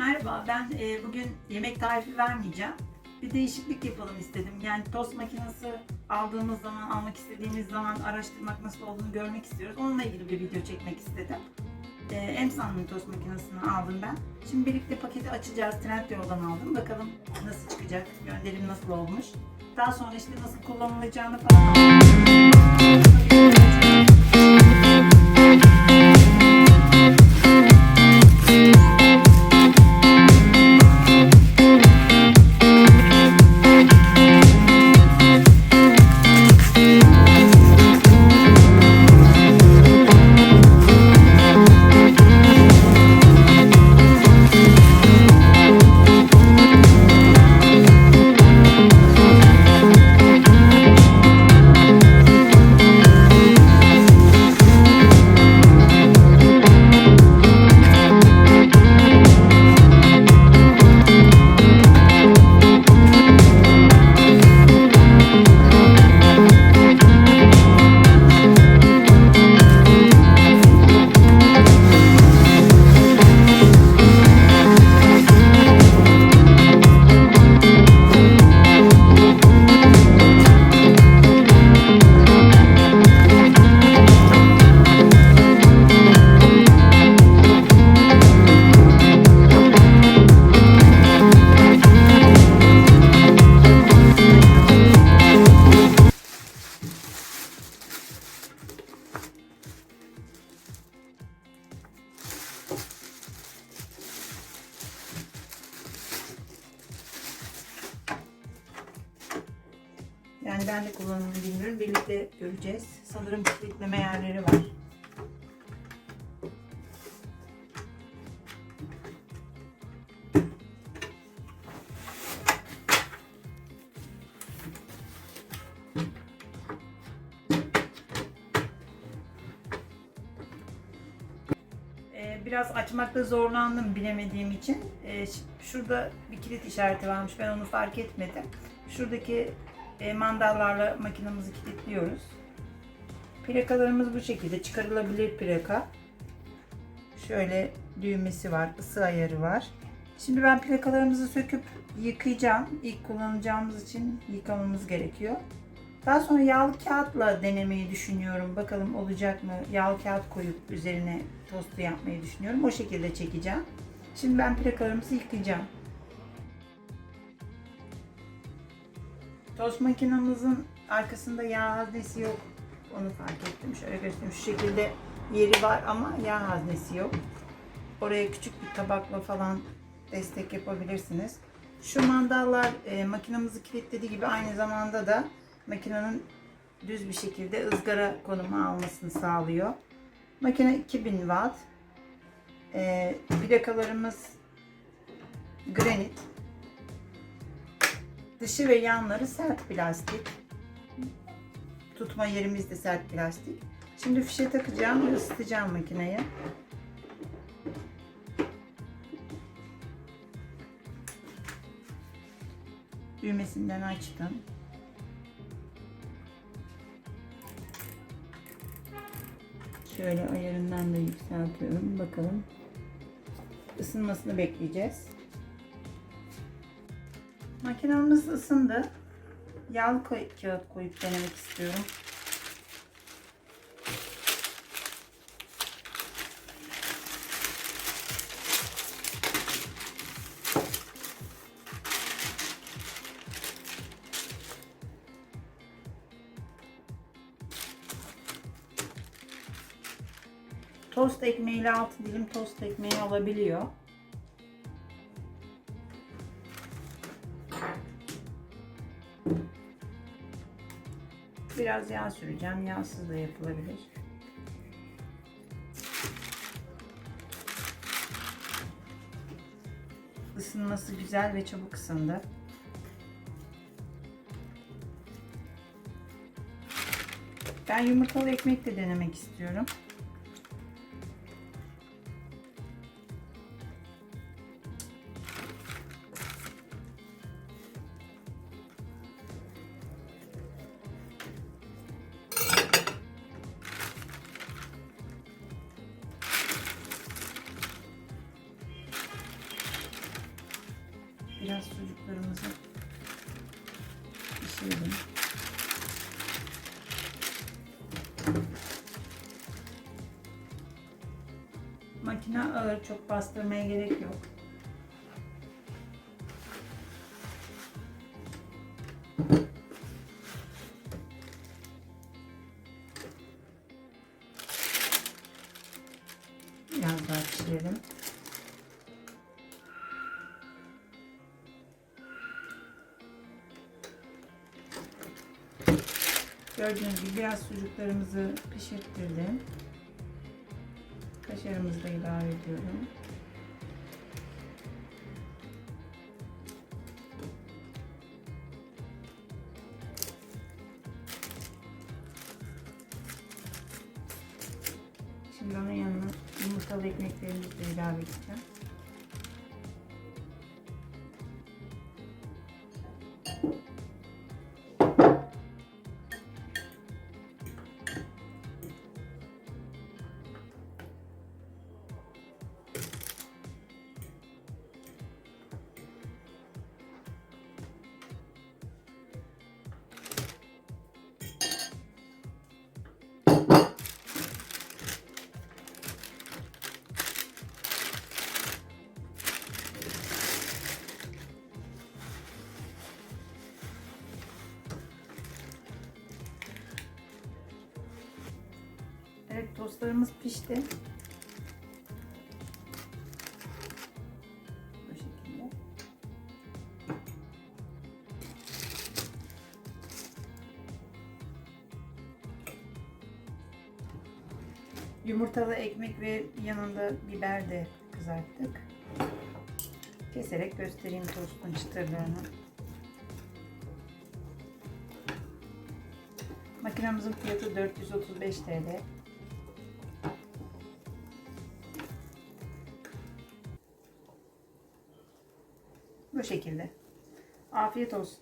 Merhaba, ben e, bugün yemek tarifi vermeyeceğim. Bir değişiklik yapalım istedim. Yani tost makinesi aldığımız zaman, almak istediğimiz zaman araştırmak nasıl olduğunu görmek istiyoruz. Onunla ilgili bir video çekmek istedim. E, Emsan'ın tost makinesini aldım ben. Şimdi birlikte paketi açacağız. Trendyol'dan aldım. Bakalım nasıl çıkacak, gönderim nasıl olmuş. Daha sonra işte nasıl kullanılacağını falan Yani ben de kullanımını bilmiyorum. Birlikte göreceğiz. Sanırım kilitleme yerleri var. Ee, Biraz açmakta zorlandım bilemediğim için. Ee, Şurada bir kilit işareti varmış. Ben onu fark etmedim. Şuradaki mandallarla makinamızı kilitliyoruz. Plakalarımız bu şekilde çıkarılabilir plaka. Şöyle düğmesi var, ısı ayarı var. Şimdi ben plakalarımızı söküp yıkayacağım. İlk kullanacağımız için yıkamamız gerekiyor. Daha sonra yağlı kağıtla denemeyi düşünüyorum. Bakalım olacak mı? Yağlı kağıt koyup üzerine tostu yapmayı düşünüyorum. O şekilde çekeceğim. Şimdi ben plakalarımızı yıkayacağım. Tost makinamızın arkasında yağ haznesi yok. Onu fark ettim. Şöyle göstereyim. Şu şekilde yeri var ama yağ haznesi yok. Oraya küçük bir tabakla falan destek yapabilirsiniz. Şu mandallar e, makinamızı kilitlediği gibi aynı zamanda da makinenin düz bir şekilde ızgara konumu almasını sağlıyor. Makine 2000 watt. E, plakalarımız granit. Dışı ve yanları sert plastik. Tutma yerimiz de sert plastik. Şimdi fişe takacağım ve ısıtacağım makineye. Düğmesinden açtım. Şöyle ayarından da yükseltiyorum. Bakalım. Isınmasını bekleyeceğiz. Makinamız ısındı. Yağlı koy, kağıt koyup denemek istiyorum. Tost ekmeğiyle 6 dilim tost ekmeği alabiliyor. Biraz yağ süreceğim. Yağsız da yapılabilir. Isınması güzel ve çabuk ısındı. Ben yumurtalı ekmek de denemek istiyorum. Sucuklarımızı pişirelim. Makine ağır, çok bastırmaya gerek yok. Biraz daha pişirelim. Gördüğünüz gibi biraz sucuklarımızı pişirttirdim. Kaşarımızı da ilave ediyorum. Şimdi onun yanına yumurtalı ekmeklerimizi de ilave edeceğim. Tostlarımız pişti. Bu şekilde. Yumurtalı ekmek ve yanında biber de kızarttık. Keserek göstereyim tostun çıtırlarını. Makinamızın fiyatı 435 TL. Bu şekilde. Afiyet olsun.